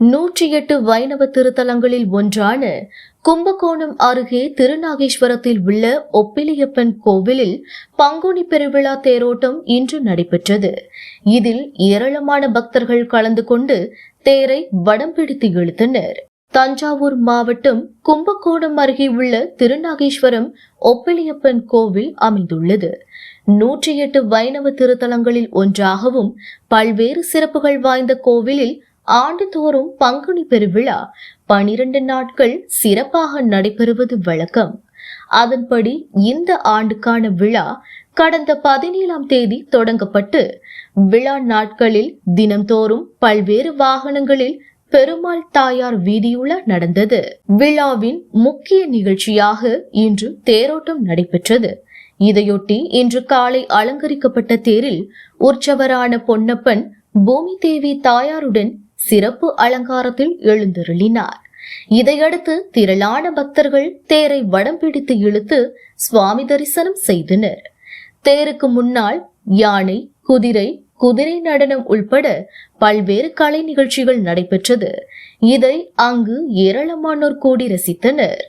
நூற்றி எட்டு வைணவ திருத்தலங்களில் ஒன்றான கும்பகோணம் அருகே திருநாகேஸ்வரத்தில் உள்ள ஒப்பிலியப்பன் கோவிலில் பங்குனி பெருவிழா தேரோட்டம் இன்று நடைபெற்றது. இதில் ஏராளமான பக்தர்கள் கலந்து கொண்டு தேரை வடம் பிடித்து இழுத்தனர். தஞ்சாவூர் மாவட்டம் கும்பகோணம் அருகே உள்ள திருநாகேஸ்வரம் ஒப்பிலியப்பன் கோவில் அமைந்துள்ளது. நூற்றி எட்டு வைணவ திருத்தலங்களில் ஒன்றாகவும் பல்வேறு சிறப்புகள் வாய்ந்த கோவிலில் ஆண்டுதோறும் பங்குனி பெருவிழா பனிரெண்டு நாட்கள் சிறப்பாக நடைபெறுவது வழக்கம். அதன்படி இந்த ஆண்டுக்கான விழா கடந்த பதினேழாம் தேதி தொடங்கப்பட்டு விழா நாட்களில் தினம்தோறும் பல்வேறு வாகனங்களில் பெருமாள் தாயார் வீதியுலா நடந்தது. விழாவின் முக்கிய நிகழ்ச்சியாக இன்று தேரோட்டம் நடைபெற்றது. இதையொட்டி இன்று காலை அலங்கரிக்கப்பட்ட தேரில் உற்சவரான பொன்னப்பன் பூமி தேவி தாயாருடன் சிறப்பு அலங்காரத்தில் எழுந்தருளினார். இதையடுத்து திரளான பக்தர்கள் தேரை வடம் பிடித்து இழுத்து சுவாமி தரிசனம் செய்தனர். தேருக்கு முன்னால் யானை குதிரை குதிரை நடனம் உள்பட பல்வேறு கலை நிகழ்ச்சிகள் நடைபெற்றது. இதை அங்கு ஏராளமானோர் கூடி ரசித்தனர்.